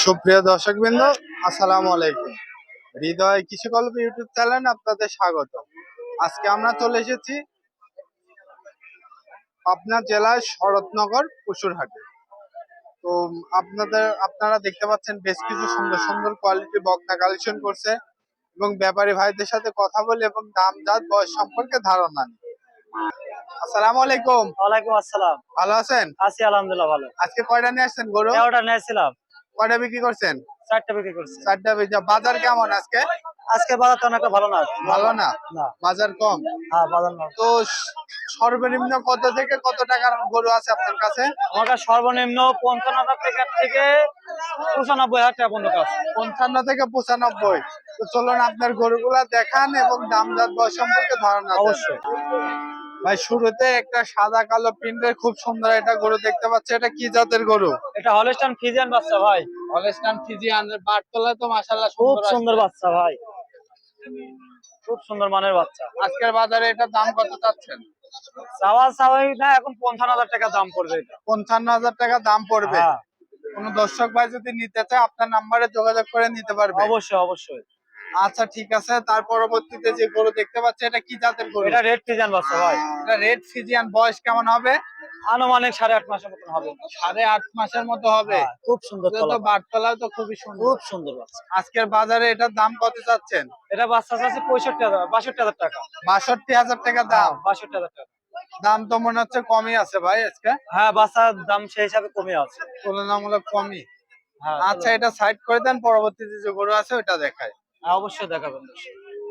সুপ্রিয় দর্শক বৃন্দ আসসালামু আলাইকুম। হৃদয় কৃষি গল্প ইউটিউব চ্যানেল আপনাদের স্বাগত। আজকে আমরা চলে এসেছি পাবনা জেলার শরৎনগর পশুরহাটে। তো আপনাদের আপনারা দেখতে পাচ্ছেন বেশ কিছু সুন্দর সুন্দর কোয়ালিটি বক্তা কালেকশন করছে এবং ব্যাপারী ভাইদের সাথে কথা বলে এবং দাম জাত বয়স সম্পর্কে ধারণা নিই আসসালামু আলাইকুম। ওয়ালাইকুম আসসালাম। ভালো আছেন? আছি আলহামদুলিল্লাহ ভালো। আজকে কয়টা নিয়ে আসছেন গরু? নিয়ে নিয়েছিলাম কয়টা বিক্রি করছেন? চারটা বিক্রি করছি। চারটা বেচা বাজার কেমন আজকে? আজকে বাজার তো অনেকটা ভালো না। ভালো না? না। বাজার কম? হ্যাঁ বাজার না। তো সর্বনিম্ন কত থেকে কত টাকার গরু আছে আপনার কাছে? আমার কাছে সর্বনিম্ন পঞ্চান্ন হাজার টাকা থেকে পঁচানব্বই হাজার টাকা পর্যন্ত আছে। পঞ্চান্ন থেকে পঁচানব্বই। তো চলুন আপনার গরুগুলা দেখান এবং দাম জাত বয়স সম্পর্কে ধারণা অবশ্যই। ভাই শুরুতে একটা সাদা কালো প্রিন্টের খুব সুন্দর একটা গরু দেখতে পাচ্ছি। এটা কি জাতের গরু? এটা হলস্টান ফিজিয়ান বাচ্চা ভাই। হলস্টান ফিজিয়ান বাটতলা তো মাশাআল্লাহ খুব সুন্দর বাচ্চা ভাই। খুব সুন্দর মানের বাচ্চা। আজকের বাজারে এটা দাম কত চাচ্ছেন? চাওয়া চাওয়াই না এখন পঞ্চান্ন হাজার টাকা দাম পড়বে এটা। পঞ্চান্ন হাজার টাকা দাম পড়বে। হ্যাঁ, কোন দর্শক ভাই যদি নিতে চায় আপনার নাম্বারে যোগাযোগ করে নিতে পারবে। অবশ্যই অবশ্যই। আচ্ছা ঠিক আছে। তার পরবর্তীতে যে গরু দেখতে পাচ্ছি এটা কি জাতের গরু? এটা রেড ফিজিয়ান বাচ্চা ভাই। এটা রেড ফিজিয়ান বয়স কেমন হবে? আনুমানিক সাড়ে আট মাসের মতন হবে। সাড়ে আট মাসের মতো হবে। হ্যাঁ, খুব সুন্দর তো বাটতলাও তো খুবই সুন্দর। খুব সুন্দর বাচ্চা। আজকের বাজারে এটার দাম কত চাচ্ছেন? এটা বাচ্চা আছে পঁয়ষট্টি হাজার বাষট্টি হাজার টাকা। বাষট্টি হাজার টাকা দাম। বাষট্টি হাজার টাকা। দাম তো মনে হচ্ছে কমই আছে ভাই আজকে। হ্যাঁ বাচ্চার দাম সেই হিসাবে কমই আছে। তুলনামূলক কমই। হ্যাঁ আচ্ছা এটা সাইড করে দেন পরবর্তীতে যে গরু আছে ওটা দেখায় হ্যাঁ, অবশ্যই দেখাবেন।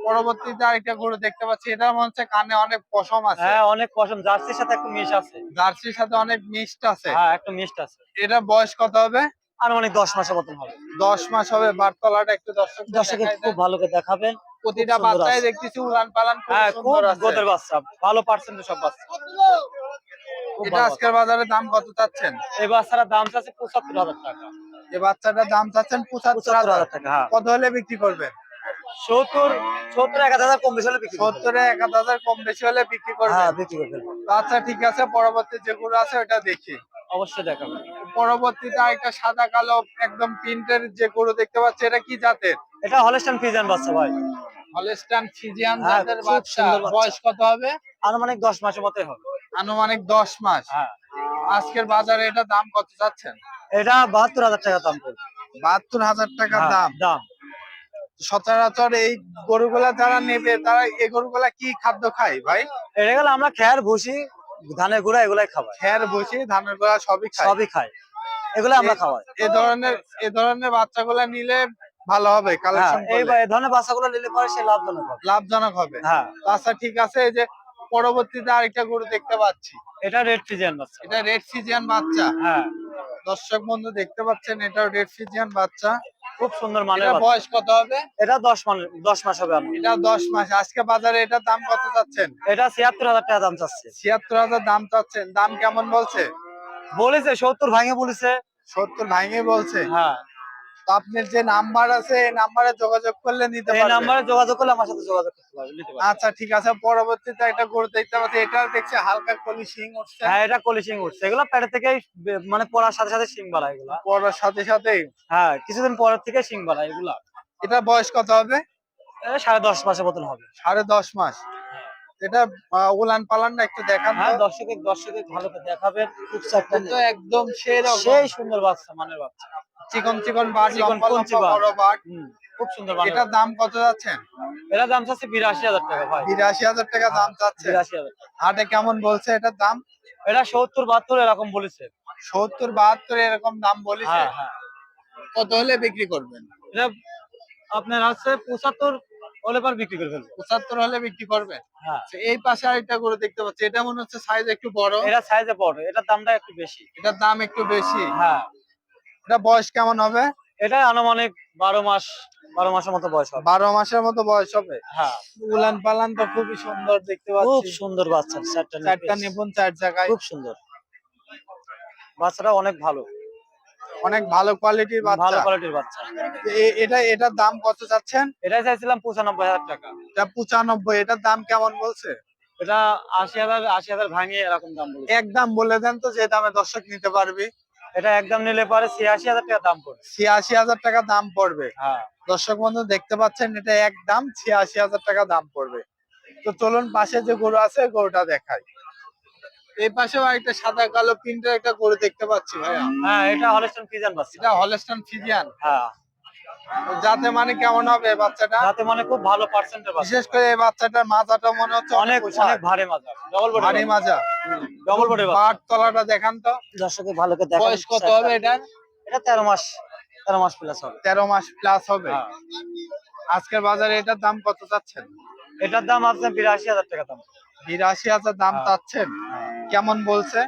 পরবর্তীতে আরেকটা গরু দেখতে পাচ্ছি এটা মনে হচ্ছে কানে অনেক পশম আছে। হ্যাঁ অনেক পছন্দ জার্সির সাথে একটু মিশ আছে। জার্সির সাথে অনেক মিষ্ট আছে। হ্যাঁ একটু মিষ্ট আছে। এটা বয়স কত হবে? আনুমানিক দশ মাসের মতন হবে। দশ মাস হবে বাটতলাটা একটু দর্শক দর্শকের খুব ভালো করে দেখাবেন। প্রতিটা বাচ্চাই দেখতেছি উলান পালান হ্যাঁ খুব গোদের বাচ্চা। ভালো পার্সেন্ট সব বাচ্চা। এটা আজকের বাজারে দাম কত চাচ্ছেন। এই বাচ্চাটার দাম আছে পঁচাত্তর হাজার টাকা। এই বাচ্চাটার দাম চাচ্ছেন পঁচাত্তর হাজার টাকা হ্যাঁ। কত হলে বিক্রি করবেন? সত্তর সত্তর এক হাজার কম বেশি হলে। সত্তরে এক হাজার কম বেশি হলে বিক্রি করবেন। হ্যাঁ বিক্রি আচ্ছা ঠিক আছে পরবর্তী যেগুলো আছে ওটা দেখি। অবশ্যই দেখাবেন পরবর্তীতে আরেকটা সাদা কালো একদম প্রিন্টের যে গরু দেখতে পাচ্ছি এটা কি জাতের? এটা হলস্টান ফিজিয়ান বাচ্চা ভাই। হলস্টান ফিজিয়ান হ্যাঁ, জাতের বাচ্চা। বয়স কত হবে? আনুমানিক দশ মাসের মতোই হবে। আনুমানিক দশ মাস। হ্যাঁ। আজকের বাজারে এটা দাম কত চাচ্ছেন? এটা বাহাত্তর হাজার টাকা দাম পড়বে। বাহাত্তর হাজার টাকা হ্যাঁ, দাম। দাম। সচরাচর এই গরুগুলা যারা নেবে তারা এই গরুগুলা কি খাদ্য খায় ভাই? এটা গেলে আমরা খেয়ার ভুসি ধানের গুঁড়া এগুলাই খাওয়াই। খের বসে ধানের গোড়া সবই খায়। সবই খাই এগুলো আমরা খাওয়াই। এ ধরনের এ ধরনের বাচ্চাগুলা নিলে ভালো হবে হ্যাঁ কালেকশন এই ধরনের বাচ্চাগুলো নিলে পরে সে লাভজনক হবে। লাভজনক হবে। হ্যাঁ। আচ্ছা ঠিক আছে এই যে পরবর্তীতে আরেকটা গরু দেখতে পাচ্ছি। এটা রেড ফিজিয়ান বাচ্চা। এটা রেড ফিজিয়ান বাচ্চা। হ্যাঁ। দর্শক বন্ধু দেখতে পাচ্ছেন এটা রেড ফিজিয়ান বাচ্চা। খুব সুন্দর এটা বয়স কত হবে? এটা দশ মান দশ মাস হবে এটা দশ মাস। আজকে বাজারে এটা দাম কত চাচ্ছেন? এটা ছিয়াত্তর হাজার টাকা দাম চাচ্ছে। ছিয়াত্তর হাজার দাম চাচ্ছেন। দাম কেমন বলছে? বলেছে সত্তর ভাঙে বলেছে। সত্তর ভাঙে বলছে। হ্যাঁ। তো আপনার যে নাম্বার আছে এই নাম্বারে যোগাযোগ করলে নিতে এই পারবেন নাম্বারে যোগাযোগ করলে আমার সাথে যোগাযোগ করতে পারবে নিতে পারবে। আচ্ছা ঠিক আছে। পরবর্তীতে একটা গরু দেখতে পাচ্ছি এটা দেখছি হালকা কলি শিং উঠছে। হ্যাঁ এটা কলি সিং উঠছে। এগুলো পেটে থেকে মানে পড়ার সাথে সাথে সিং বাড়ায় এগুলা। পড়ার সাথে সাথে হ্যাঁ কিছুদিন পরের থেকে সিং বাড়ায় এগুলা। এটা বয়স কত হবে? সাড়ে দশ মাসের মতন হবে। সাড়ে দশ মাস। এটা আহ, উলান পালানটা একটু দেখান হ্যাঁ। দর্শকের দর্শকের ভালো করে দেখাবেন। খুব তো একদম সেই সুন্দর বাচ্চা মানের বাচ্চা। চিকন চিকন বাট চিকন লম্বা লম্বা বাট। বড় বাট খুব সুন্দর মানের এটার দাম কত যাচ্ছেন দাম চাচ্ছে বিরাশি হাজার টাকা ভাই। টাকা দাম চাচ্ছে। হাটে কেমন বলছে এটার দাম? এটা এরকম বলেছে। এরকম দাম বলেছে? হ্যাঁ হ্যাঁ। কত হলে বিক্রি করবেন? এটা আপনার আছে হলে পর বিক্রি করে ফেলব। পঁচাত্তর হলে বিক্রি করবেন হ্যাঁ। আচ্ছা, এই পাশে আরেকটা গরু দেখতে পাচ্ছি। এটা মনে হচ্ছে সাইজ একটু বড়। এটা সাইজে বড় এটার দামটা একটু বেশি। এটার দাম একটু বেশি। হ্যাঁ। এটা বয়স কেমন হবে? এটা আনুমানিক বারো মাস বারো মাসের মতো বয়স হবে। বারো মাসের মতো বয়স হবে? হ্যাঁ। উলান পালান তো খুবই সুন্দর দেখতে পাচ্ছি। খুব সুন্দর বাচ্চা চারটা চারটা নিপুণ চার জায়গায়। খুব সুন্দর। বাচ্চাটা অনেক ভালো। অনেক ভালো কোয়ালিটির ভালো কোয়ালিটির বাচ্চা। এটা এটার দাম কত চাচ্ছেন? এটাই চাইছিলাম পঁচানব্বই হাজার টাকা। এটা পঁচানব্বই এটার দাম কেমন বলছে? এটা আশি হাজার আশি হাজার ভাঙিয়ে এরকম দাম বলছে। এক দাম বলে দেন তো যে দামে দর্শক নিতে পারবি। এটা একদম নিলে পরে ছিয়াশি হাজার টাকা দাম পড়বে। ছিয়াশি হাজার টাকা দাম পড়বে। হ্যাঁ। দর্শক বন্ধু দেখতে পাচ্ছেন এটা একদম ছিয়াশি হাজার টাকা দাম পড়বে। তো চলুন পাশে যে গরু আছে গরুটা দেখাই। এই পাশেও একটা সাদা কালো প্রিন্টের একটা গরু দেখতে পাচ্ছি ভাইয়া। হ্যাঁ এটা হলস্টন ফিজান বাচ্চা। এটা হলস্টান ফিজিয়ান হ্যাঁ। যাতে মানে কেমন হবে বাচ্চাটা? তাতে মানে খুব ভালো পার্সেন্টের বিশেষ করে এই বাচ্চাটার মাথাটা মনে হচ্ছে অনেক অনেক ভারী মাজা ডবল ভারী মাজা ডবল বডি পাট তলাটা দেখান তো। দর্শকের ভালো করে দেখা বয়স কত হবে এটা এটা তেরো মাস তেরো মাস প্লাস হবে। তেরো মাস প্লাস হবে। হ্যাঁ। আজকের বাজারে এটার দাম কত চাচ্ছেন? এটার দাম আছে বিরাশি হাজার টাকা দাম। বিরাশি হাজার দাম হ্যাঁ। চাচ্ছেন? কেমন বলছে?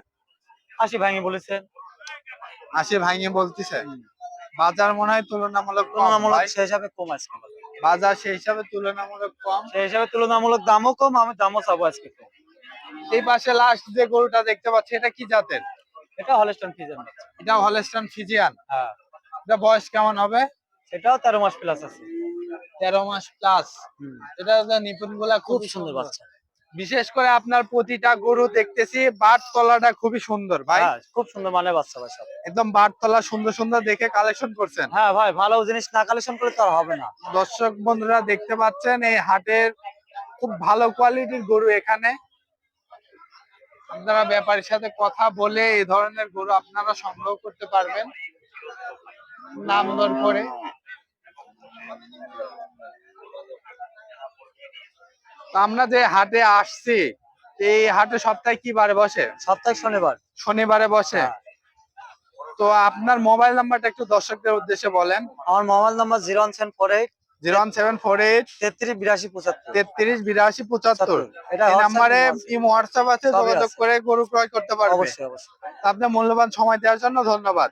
আশি ভাঙি বলেছেন আশি ভাঙে বলতেছে। বাজার মনে হয় তুলনামূলক তুলনামূলক। সেই হিসাবে কম আজকে। বাজার সেই হিসাবে তুলনামূলক কম? সেই হিসাবে তুলনামূলক দামও কম আমি দামও চাবো আজকে। কম এই পাশে লাস্ট যে গরুটা দেখতে পাচ্ছি এটা কি জাতের? এটা হলস্টন ফিজিয়ান এটা হলস্টান ফিজিয়ান হ্যাঁ। এটা বয়স কেমন হবে? এটাও তেরো মাস প্লাস আছে। তেরো মাস প্লাস এটা নিপুণগুলা খুব সুন্দর বাচ্চা। বিশেষ করে আপনার প্রতিটা গরু দেখতেছি বাট তলাটা খুবই সুন্দর ভাই। হ্যাঁ খুব সুন্দর মানে বাচ্চা ভাই সব একদম বাট তলা সুন্দর সুন্দর দেখে কালেকশন করছেন। হ্যাঁ ভাই ভালো জিনিস না কালেকশন করলে তো হবে না। দর্শক বন্ধুরা দেখতে পাচ্ছেন এই হাটের খুব ভালো কোয়ালিটির গরু এখানে। আপনারা ব্যাপারীর সাথে কথা বলে এই ধরনের গরু আপনারা সংগ্রহ করতে পারবেন। নাম দর করে। আমরা যে হাটে আসছি এই হাটে সপ্তাহে কি বারে বসে? সপ্তাহে শনিবার। শনিবারে বসে? হ্যাঁ। তো আপনার মোবাইল নাম্বারটা একটু দর্শকদের উদ্দেশ্যে বলেন। আমার mobile number zero one seven four eight zero one seven four eight তেত্রিশ বিরাশি পঁচাত্তর তেত্রিশ বিরাশি পঁচাত্তর এই নাম্বারে হোয়াটসঅ্যাপ আছে যোগাযোগ করে গরু ক্রয় করতে পারবে। অবশ্যই অবশ্যই। আপনার মূল্যবান সময় দেওয়ার জন্য ধন্যবাদ।